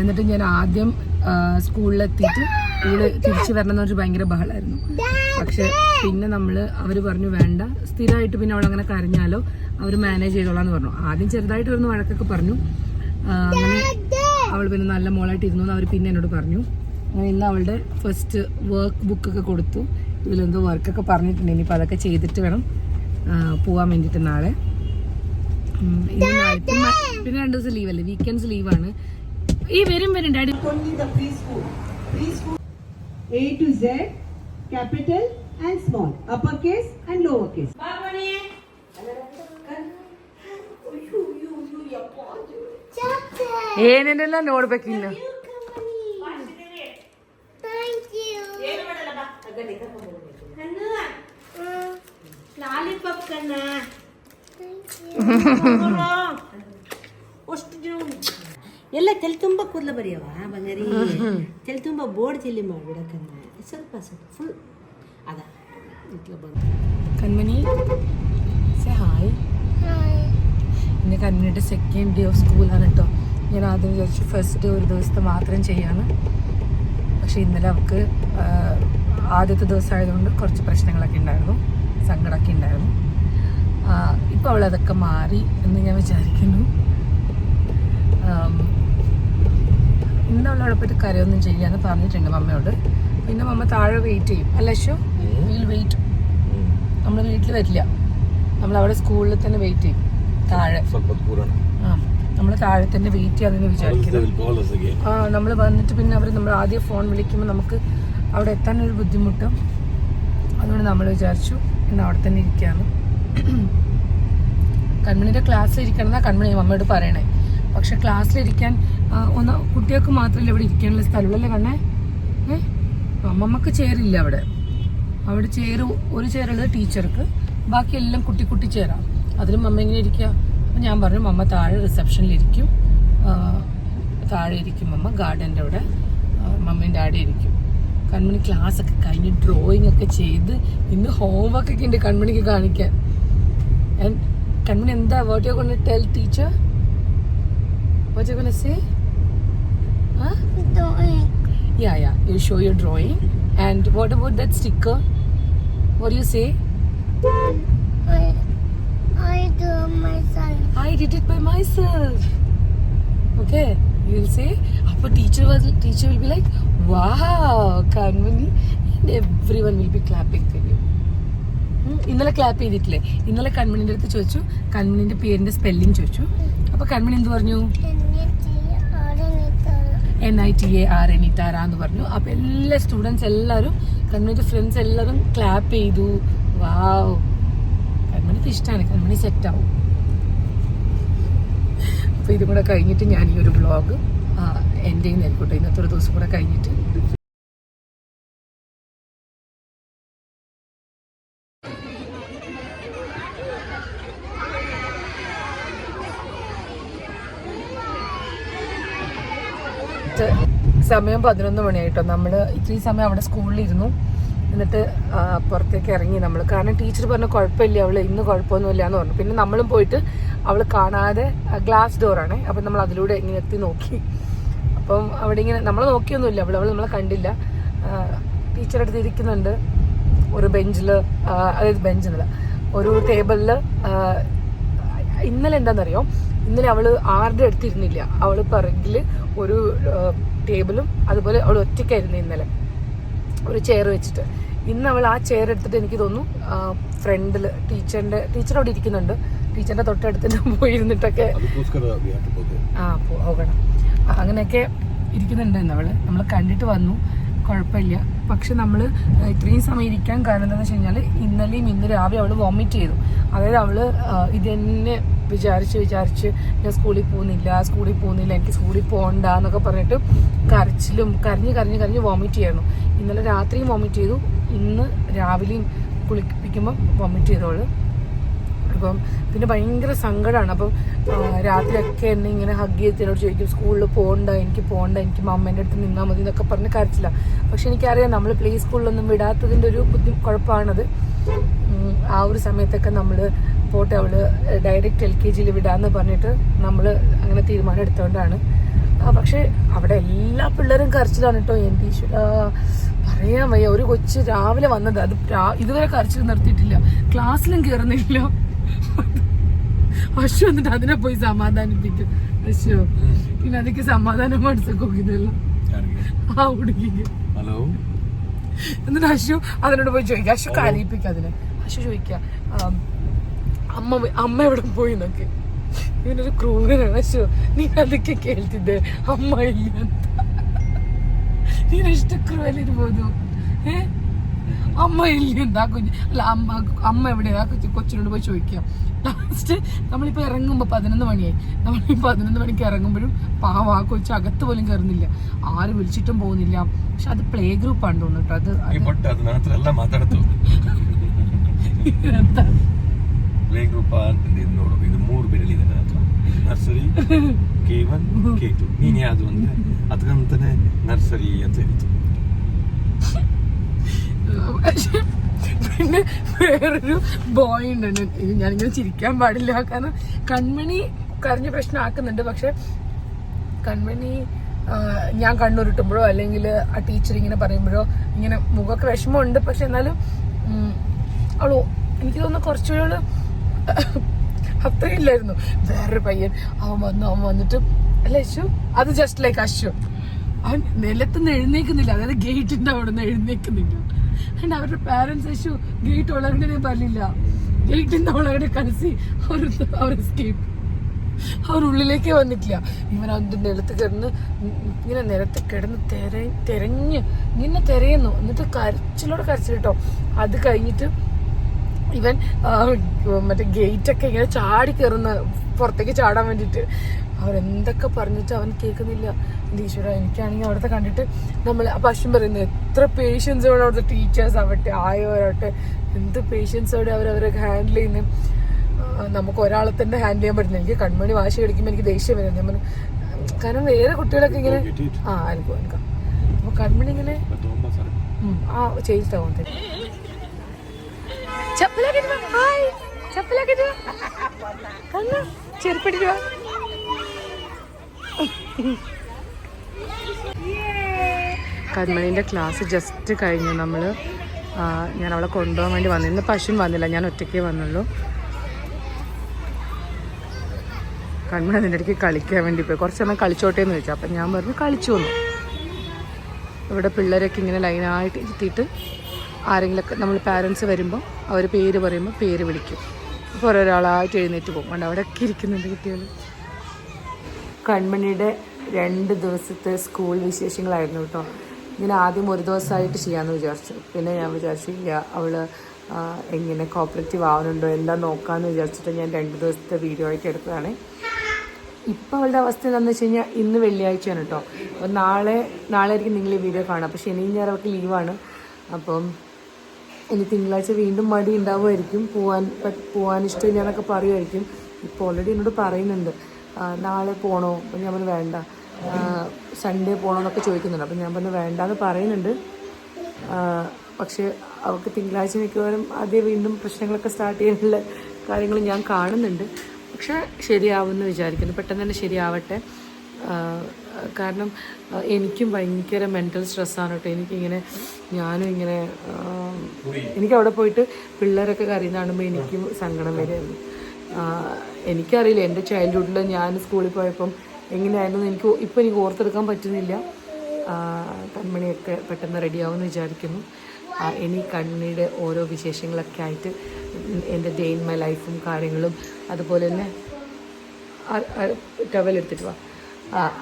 എന്നിട്ട് ഞാൻ ആദ്യം സ്കൂളിലെത്തിയിട്ട് ഇവൾ തിരിച്ചു വരണം എന്നൊരു ഭയങ്കര ബഹളമായിരുന്നു പക്ഷെ പിന്നെ നമ്മൾ അവർ പറഞ്ഞു വേണ്ട. സ്ഥിരമായിട്ട് പിന്നെ അവളങ്ങനെ കരഞ്ഞാലോ അവർ മാനേജ് ചെയ്തോളാന്ന് പറഞ്ഞു. ആദ്യം ചെറുതായിട്ട് വരുന്ന വഴക്കൊക്കെ പറഞ്ഞു. അങ്ങനെ അവൾ പിന്നെ നല്ല മോളായിട്ട് ഇരുന്നു എന്ന് അവർ പിന്നെ എന്നോട് പറഞ്ഞു. അങ്ങനെ ഇന്ന് അവളുടെ ഫസ്റ്റ് വർക്ക് ബുക്കൊക്കെ കൊടുത്തു. ഇതിലെന്തോ വർക്കൊക്കെ പറഞ്ഞിട്ടുണ്ട്. ഇനിയിപ്പോൾ അതൊക്കെ ചെയ്തിട്ട് വേണം. പോവാൻ വേണ്ടിയിട്ട് നാളെ ഉം, ഇനി നാളെ പിന്നെ മ- പിന്നെ രണ്ടു ദിവസം ലീവല്ലേ വീക്കെൻഡ്സ് ലീവാണ് ഈ വരും വരും daddy only the preschool. Preschool A to Z, capital and small, uppercase and lowercase. ಏನೇನೆಲ್ಲ ನೋಡ್ಬೇಕಿನ್ನು ಥ್ಯಾಂಕ್ ಯು ಲಾಲಿಪಾಪ್ ಕಣ್ಣ ಅಷ್ಟು ಜನ ಎಲ್ಲ ತಲೆ ತುಂಬ ಕೂದಲ ಬರೆಯವ ಬಂಗಾರಿ ತಲೆ ತುಂಬ ಬೋರ್ಡ್ ಚೆಲ್ಲಿ ಮಾಡ್ಬಿಡಕನ್ನ ಸ್ವಲ್ಪ ಸ್ವಲ್ಪ ಫುಲ್ ಅದ ಇಟ್ಲ ಬಂದು കൺമണി സേ ഹായ് ഹായ് ഇന്ന് കൺമണിയുടെ സെക്കൻഡ് ഡേ ഓഫ് സ്കൂളാണ് കേട്ടോ ഞാൻ ആദ്യം വിചാരിച്ചു ഫസ്റ്റ് ഡേ ഒരു ദിവസത്തെ മാത്രം ചെയ്യാന്ന് പക്ഷെ ഇന്നലെ അവൾക്ക് ആ, ആദ്യത്തെ ദിവസം ആയതുകൊണ്ട് കുറച്ച് പ്രശ്നങ്ങളൊക്കെ ഉണ്ടായിരുന്നു സങ്കടമൊക്കെ ഉണ്ടായിരുന്നു. ഇപ്പോൾ അവളതൊക്കെ മാറി എന്ന് ഞാൻ വിചാരിക്കുന്നു. ഇന്ന് അവളോടൊപ്പം പോയിട്ട് കരയൊന്നും ചെയ്യാന്ന് പറഞ്ഞിട്ടുണ്ട് മമ്മയോട്. പിന്നെ മമ്മ താഴെ വെയിറ്റ് ചെയ്യും. അല്ല അശോ വെയിറ്റ് നമ്മൾ വീട്ടിൽ വരില്ല. നമ്മൾ അവിടെ സ്കൂളിൽ തന്നെ വെയിറ്റ് ചെയ്യും. താഴെ. ആ നമ്മൾ താഴെ തന്നെ വെയിറ്റ് ചെയ്യാന്ന് വിചാരിക്കുന്നു. ആ നമ്മൾ വന്നിട്ട് പിന്നെ അവർ നമ്മൾ ആദ്യം ഫോൺ വിളിക്കുമ്പോൾ നമുക്ക് അവിടെ എത്താനൊരു ബുദ്ധിമുട്ടും. അതുകൊണ്ട് നമ്മൾ വിചാരിച്ചു ഇന്ന് അവിടെ തന്നെ ഇരിക്കുകയാണ്. കൺമണിയുടെ എന്നാ കൺമണി അമ്മയോട് പറയണേ. പക്ഷെ ക്ലാസ്സിലിരിക്കാൻ ഒന്ന് കുട്ടികൾക്ക് മാത്രമല്ല ഇവിടെ ഇരിക്കാനുള്ള സ്ഥലമുള്ളല്ലേ കണ്ണേ? ഏ? അമ്മമ്മക്ക് ചേരില്ല അവിടെ. അവിടെ ചെയർ ഒരു ചേരുള്ളത് ടീച്ചർക്ക്. ബാക്കി എല്ലാം കുട്ടി കുട്ടി ചേരാം അതിലും മമ്മ ഇങ്ങനെ ഇരിക്കുക. അപ്പം ഞാൻ പറഞ്ഞു മമ്മ താഴെ റിസപ്ഷനിലിരിക്കും താഴെ ഇരിക്കും മമ്മ ഗാർഡന്റെ അവിടെ. മമ്മീന്റെ ഡാഡി ഇരിക്കും. കൺമണി ക്ലാസ് ഒക്കെ കഴിഞ്ഞ് ഡ്രോയിങ് ഒക്കെ ചെയ്ത് ഇന്ന് ഹോംവർക്ക് ഒക്കെ ഉണ്ട് കൺമണിക്ക് കാണിക്കാൻ ഞാൻ കൺമണി എന്താ what you gonna tell teacher what you gonna say. Yeah, yeah. You show your drawing. And what about that sticker? What do you say? I, I do myself. I did it by myself. Okay. You will say. Upper teacher teacher will be like everyone will be clapping for you. ഉം, ഇന്നലെ ക്ലാപ്പ് ചെയ്തിട്ടില്ലേ? ഇന്നലെ കൺമണിന്റെ അടുത്ത് ചോദിച്ചു കൺമണിന്റെ പേരിന്റെ സ്പെല്ലിംഗ് ചോദിച്ചു. അപ്പൊ കൺമണി എന്ത് പറഞ്ഞു? N I T A R N E ടാര എന്ന് പറഞ്ഞു. അപ്പൊ എല്ലാ സ്റ്റുഡൻസ് എല്ലാവരും കൺമണിന്റെ ഫ്രണ്ട്സ് എല്ലാവരും ക്ലാപ്പ് ചെയ്തു. വാവ് കൺമണിക്ക് ഇഷ്ടമാണ് കൺമണി സെറ്റ് ആവും. അപ്പൊ ഇതും കൂടെ കഴിഞ്ഞിട്ട് ഞാൻ ഈ ഒരു വ്ളോഗ് എന്റെ നേരിക്കോട്ടെ ഇന്നത്തെ ഒരു ദിവസം കൂടെ കഴിഞ്ഞിട്ട്. സമയം പതിനൊന്ന് മണിയായിട്ടോ. നമ്മൾ ഇത്രയും സമയം അവിടെ സ്കൂളിലിരുന്നു. എന്നിട്ട് പുറത്തേക്ക് ഇറങ്ങി നമ്മൾ കാരണം ടീച്ചർ പറഞ്ഞു കുഴപ്പമില്ല അവൾ ഇന്ന് കുഴപ്പമൊന്നുമില്ല എന്ന് പറഞ്ഞു. പിന്നെ നമ്മളും പോയിട്ട് അവൾ കാണാതെ ഗ്ലാസ് ഡോറാണ് അപ്പം നമ്മൾ അതിലൂടെ ഇങ്ങനെ എത്തി നോക്കി. അപ്പം അവിടെ ഇങ്ങനെ നമ്മൾ നോക്കിയൊന്നുമില്ല. അവൾ അവൾ നമ്മളെ കണ്ടില്ല. ടീച്ചറടുത്ത് ഇരിക്കുന്നുണ്ട്. ഒരു ബെഞ്ചിൽ അതായത് ബെഞ്ചിനല്ല ഒരു ടേബിളിൽ ഇന്നലെ എന്താണെന്നറിയോ ഇന്നലെ അവൾ ആരുടെ അടുത്തിരുന്നില്ല അവൾ പിറകിൽ ഒരു ടേബിളും അതുപോലെ അവൾ ഒറ്റയ്ക്കായിരുന്നു ഇന്നലെ. ഒരു ചെയർ വെച്ചിട്ട്. ഇന്ന് അവൾ ആ ചെയർ എടുത്തിട്ട് എനിക്ക് തോന്നുന്നു ഫ്രണ്ടിൽ ടീച്ചറിന്റെ ടീച്ചർ അവിടെ ഇരിക്കുന്നുണ്ട്. ടീച്ചറിന്റെ തൊട്ടടുത്ത് പോയിരുന്നിട്ടൊക്കെ ആ പോകണം. അങ്ങനെയൊക്കെ ഇരിക്കുന്നുണ്ട് അവൾ. നമ്മൾ കണ്ടിട്ട് വന്നു. കുഴപ്പമില്ല. പക്ഷെ നമ്മൾ ഇത്രയും സമയം ഇരിക്കാൻ കാരണം എന്താണെന്ന് വെച്ച് കഴിഞ്ഞാൽ ഇന്നലെയും ഇന്ന് രാവിലെ അവൾ വോമിറ്റ് ചെയ്തു. അതായത് അവൾ ഇതെന്നെ വിചാരിച്ച് വിചാരിച്ച് ഞാൻ സ്കൂളിൽ പോകുന്നില്ല സ്കൂളിൽ പോകുന്നില്ല എനിക്ക് സ്കൂളിൽ പോകണ്ട എന്നൊക്കെ പറഞ്ഞിട്ട് കരച്ചിലും കരഞ്ഞ് കരഞ്ഞ് കരഞ്ഞ് വോമിറ്റ് ചെയ്യായിരുന്നു ഇന്നലെ രാത്രിയും വോമിറ്റ് ചെയ്തു. ഇന്ന് രാവിലെയും കുളിപ്പിക്കുമ്പോൾ വോമിറ്റ് ചെയ്തു അവൾ. അപ്പം പിന്നെ ഭയങ്കര സങ്കടമാണ് അപ്പം രാത്രിയൊക്കെ എന്നെ ഇങ്ങനെ ഹഗ് ചെയ്തതിനോട് ചോദിക്കും സ്കൂളിൽ പോകണ്ട എനിക്ക് പോകണ്ട എനിക്ക് മമ്മേന്റെ അടുത്ത് നിന്നാൽ മതി എന്നൊക്കെ പറഞ്ഞ് കരച്ചില്ല പക്ഷെ എനിക്കറിയാം നമ്മൾ പ്ലേ സ്കൂളിലൊന്നും വിടാത്തതിന്റെ ഒരു ബുദ്ധി കുഴപ്പമാണത്. ആ ഒരു സമയത്തൊക്കെ നമ്മൾ പോട്ടെ അവൾ ഡയറക്റ്റ് എൽ കെ ജിയിൽ വിടാമെന്ന് പറഞ്ഞിട്ട് നമ്മൾ അങ്ങനെ തീരുമാനം എടുത്തുകൊണ്ടാണ് പക്ഷെ അവിടെ എല്ലാ പിള്ളേരും കരച്ചിലാണ് കേട്ടോ. എന്റെ ഈശ്വര പറയാൻ വയ്യ. ഒരു കൊച്ച് രാവിലെ വന്നത് അത് ഇതുവരെ കരച്ചിൽ നിർത്തിയിട്ടില്ല. ക്ലാസ്സിലും കയറുന്നില്ല അശു വന്നിട്ട് അതിനെ പോയി സമാധാനിപ്പിക്കും അശു പിന്നെ ಅದಕ್ಕೆ സമാധാനം മനസ്സൊക്കെ ಹೋಗಿದ್ದಲ್ಲ ಯಾರಿಗೆ ആ ಹುಡುಗಿಗೆ ಹಲೋ എന്നിട്ട് അശു അതിനോട് പോയി ചോദിക്കുക അശു കരയിപ്പിക്കുക അതിനെ അശു ചോദിക്കുക ആം, അമ്മ വ- അമ്മ എവിടെ പോയി എന്നൊക്കെ ഇവനൊരു ക്രൂരനാണ് അശു നീ ಅದಕ್ಕೆ ಕೇಳ್ತಿದ್ದೆ ಅಮ್ಮ ಇಲ್ಲಿ ಅಂತ ನೀನು ಎಷ್ಟು ಕ್ರೂವಲ್ ಇರ್ಬೋದು ഏ അമ്മ ഇല്ല എന്താ കുഞ്ഞ് അല്ല അമ്മ അമ്മ എവിടെയാ കൊച്ചു കൊച്ചിനോട് പോയി ചോദിക്കാം ലാസ്റ്റ് നമ്മളിപ്പോ ഇറങ്ങുമ്പോ പതിനൊന്ന് മണിയായി നമ്മൾ ഈ പതിനൊന്ന് മണിക്ക് ഇറങ്ങുമ്പോഴും പാവ ആ കൊച്ചു അകത്ത് പോലും കയറുന്നില്ല ആര് വിളിച്ചിട്ടും പോകുന്നില്ല പക്ഷെ അത് പ്ലേ ഗ്രൂപ്പ് ആണ് തോന്നുന്നു കേട്ടോ അത് ಈ ಬಟ್ ಅದು ನನ್ನ ಹತ್ರ ಎಲ್ಲ ಮಾತಾಡ್ತು എന്താ ಪ್ಲೇ ಗ್ರೂಪ್ ಇದು ನೋಡು ಇದು ಮೂರು ಬೆರಳಿದೆ ನನ್ನ ಹತ್ರ nursery K one K two ನೀನ್ ಯಾವ್ದು ಅಂದ್ರೆ ಅದಕ್ಕಂತಾನೆ ನರ್ಸರಿ ಅಂತ ಹೇಳಿತು പിന്നെ വേറൊരു ബോയ് ഉണ്ട് ഞാനിങ്ങനെ ചിരിക്കാൻ പാടില്ല. കാരണം കൺമണി കരഞ്ഞ പ്രശ്നമാക്കുന്നുണ്ട്. പക്ഷെ കൺമണി ഞാൻ കണ്ണുരുട്ടുമ്പോഴോ അല്ലെങ്കിൽ ആ ടീച്ചർ ഇങ്ങനെ പറയുമ്പോഴോ ഇങ്ങനെ മുഖമൊക്കെ വിഷമമുണ്ട്. പക്ഷെ എന്നാലും അളോ എനിക്ക് തോന്നുന്നു കുറച്ചുകൂടെ അത്രയും അത്രയില്ലായിരുന്നു. വേറൊരു പയ്യൻ. അവൻ വന്നു അവൻ വന്നിട്ട് അല്ല അശു അത് ജസ്റ്റ് ലൈക്ക് അശു അവൻ നിലത്തുനിന്ന് എഴുന്നേക്കുന്നില്ല അതായത് ഗേറ്റിന്റെ അവിടെ നിന്ന് എഴുന്നേക്കുന്നില്ല ಅಂಡ್ ಅವರ ಪ್ಯಾರೆಂಟ್ಸ್ ಎಷ್ಟು ಗೇಟ್ ಒಳಗಡೆ ಬರಲಿಲ್ಲ ഗേറ്റിന്റെ ಒಳಗಡೆ ಕಳಿಸಿ ಅವರು ಅವ್ರ എസ്കേപ്പ് അവർ ഉള്ളിലേക്ക് വന്നിട്ടില്ല ഇവൻ അതിന്റെ നിലത്ത് കിടന്ന് ഇങ്ങനെ നിലത്ത് കിടന്ന് തെര തെരഞ്ഞ് ഇങ്ങനെ തെരയുന്നു എന്നിട്ട് കരച്ചിലോടെ കരച്ചിൽ കേട്ടോ അത് കഴിഞ്ഞിട്ട് ഇവൻ ആ, മറ്റേ ഗേറ്റ് ഒക്കെ ഇങ്ങനെ ചാടി കയറുന്ന പുറത്തേക്ക് ചാടാൻ വേണ്ടിയിട്ട് അവരെന്തൊക്കെ പറഞ്ഞിട്ട് അവൻ കേൾക്കുന്നില്ല എൻ്റെ ഈശ്വര എനിക്കാണെങ്കിൽ അവിടുത്തെ കണ്ടിട്ട് നമ്മൾ ആ പശും പറയുന്നത് എത്ര പേഷ്യൻസോടെ അവിടുത്തെ ടീച്ചേഴ്സ് ആവട്ടെ ആയവരാവട്ടെ എന്ത് പേഷ്യൻസോടെ അവരവരൊക്കെ ഹാൻഡിൽ ചെയ്യുന്നു. നമുക്ക് ഒരാളെ തന്നെ ഹാൻഡിൽ ചെയ്യാൻ പറ്റുന്നു എനിക്ക് കൺമണി വാശി കടിക്കുമ്പോൾ എനിക്ക് ദേഷ്യം വരുന്നത് ഞാൻ കാരണം വേറെ കുട്ടികളൊക്കെ ഇങ്ങനെ ആ അനുഭവം എനിക്ക് അപ്പൊ കൺമണി ഇങ്ങനെ ആ ചേഞ്ച് ആവും ചെരുപ്പിട്ടിട്ട് കൺമണീന്റെ ക്ലാസ് ജസ്റ്റ് കഴിഞ്ഞു നമ്മൾ ഞാൻ അവളെ കൊണ്ടുപോകാൻ വേണ്ടി വന്നു. ഇന്ന് പശുവും വന്നില്ല ഞാൻ ഒറ്റയ്ക്കേ വന്നുള്ളൂ. കൺമണി അതിന്റെ ഇടയ്ക്ക് കളിക്കാൻ വേണ്ടി പോയി. കുറച്ച് സമയം കളിച്ചോട്ടെ എന്ന് ചോദിച്ചു. അപ്പം ഞാൻ പറഞ്ഞു കളിച്ചു വന്നു. ഇവിടെ പിള്ളേരൊക്കെ ഇങ്ങനെ ലൈനായിട്ട് ഇരുത്തിയിട്ട് ആരെങ്കിലുമൊക്കെ നമ്മൾ പാരൻസ് വരുമ്പോൾ അവർ പേര് പറയുമ്പോൾ പേര് വിളിക്കും. അപ്പോൾ ഓരോരാളായിട്ട് എഴുന്നേറ്റ് പോകും. അതുകൊണ്ട് അവിടെയൊക്കെ ഇരിക്കുന്നുണ്ട് കുട്ടികൾ. കൺമണിയുടെ രണ്ട് ദിവസത്തെ സ്കൂൾ വിശേഷങ്ങളായിരുന്നു കേട്ടോ. ഞാൻ ആദ്യം ഒരു ദിവസമായിട്ട് ചെയ്യാമെന്ന് വിചാരിച്ചു. പിന്നെ ഞാൻ വിചാരിച്ചു അവൾ എങ്ങനെ കോപ്പറേറ്റീവ് ആവുന്നുണ്ടോ എന്താ നോക്കാമെന്ന് വിചാരിച്ചിട്ട് ഞാൻ രണ്ട് ദിവസത്തെ വീഡിയോ ആയിട്ട് എടുത്തതാണ്. ഇപ്പോൾ അവളുടെ അവസ്ഥ എന്താണെന്ന് വെച്ച് കഴിഞ്ഞാൽ ഇന്ന് വെള്ളിയാഴ്ചയാണ് കേട്ടോ അപ്പോൾ നാളെ നാളെ ആയിരിക്കും നിങ്ങൾ ഈ വീഡിയോ കാണുക. അപ്പോൾ ശനിയും ഞായർ അവർക്ക് ലീവാണ് അപ്പം ഇനി തിങ്കളാഴ്ച വീണ്ടും മടി ഉണ്ടാവുമായിരിക്കും. പോകാൻ പോവാൻ ഇഷ്ടമില്ല എന്നൊക്കെ പറയുമായിരിക്കും. ഇപ്പോൾ ഓൾറെഡി എന്നോട് പറയുന്നുണ്ട്. നാളെ പോകണോ അപ്പം ഞാൻ വേണ്ട. സൺഡേ പോകണമെന്നൊക്കെ ചോദിക്കുന്നുണ്ട്. അപ്പം ഞാൻ പറഞ്ഞു വേണ്ട എന്ന് പറയുന്നുണ്ട് പക്ഷേ അവർക്ക് തിങ്കളാഴ്ച മിക്കവാറും ആദ്യം വീണ്ടും പ്രശ്നങ്ങളൊക്കെ സ്റ്റാർട്ട് ചെയ്യാനുള്ള കാര്യങ്ങൾ ഞാൻ കാണുന്നുണ്ട്. പക്ഷേ ശരിയാവുമെന്ന് വിചാരിക്കുന്നു. പെട്ടെന്ന് തന്നെ ശരിയാവട്ടെ. കാരണം എനിക്കും ഭയങ്കര മെന്റൽ സ്ട്രെസ്സാണ് കേട്ടോ. എനിക്കിങ്ങനെ ഞാനും ഇങ്ങനെ എനിക്ക് അവിടെ പോയിട്ട് പിള്ളേരൊക്കെ കരയുന്ന കാണുമ്പോൾ എനിക്കും സങ്കടം വരുമായിരുന്നു എനിക്കറിയില്ല. എന്റെ ചൈൽഡ്ഹുഡിൽ ഞാൻ സ്കൂളിൽ പോയപ്പം എങ്ങനെയായിരുന്നു എനിക്ക് ഇപ്പം എനിക്ക് ഓർത്തെടുക്കാൻ പറ്റുന്നില്ല. കൺമണിയൊക്കെ പെട്ടെന്ന് റെഡിയാവുമെന്ന് വിചാരിക്കുന്നു. ഇനി കണ്ണിയുടെ ഓരോ വിശേഷങ്ങളൊക്കെ ആയിട്ട് എന്റെ ഡേ ഇൻ മൈ ലൈഫും കാര്യങ്ങളും അതുപോലെ തന്നെ ടവൽ എടുത്തിട്ട് വാ.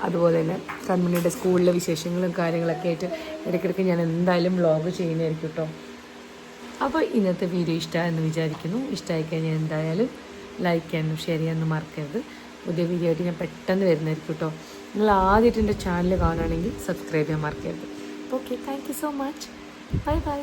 അതുപോലെ തന്നെ കൺമണിയുടെ സ്കൂളിലെ വിശേഷങ്ങളും കാര്യങ്ങളൊക്കെ ആയിട്ട് ഇടയ്ക്കിടയ്ക്ക് ഞാൻ എന്തായാലും വ്ളോഗ് ചെയ്യുന്നതായിരിക്കും കേട്ടോ. അപ്പോൾ ഇന്നത്തെ വീഡിയോ ഇഷ്ടമായെന്ന് വിചാരിക്കുന്നു. ഇഷ്ടമായി കഴിഞ്ഞാൽ എന്തായാലും ലൈക്ക് ചെയ്യാനും ഷെയർ ചെയ്യാനും മറക്കരുത്. പുതിയ വീഡിയോ ആയിട്ട് ഞാൻ പെട്ടെന്ന് വരുന്നതായിരിക്കും കേട്ടോ നിങ്ങൾ ആദ്യമായിട്ട് എന്റെ ചാനൽ കാണുകയാണെങ്കിൽ സബ്സ്ക്രൈബ് ചെയ്യാൻ മറക്കരുത്. Okay thank you so much bye bye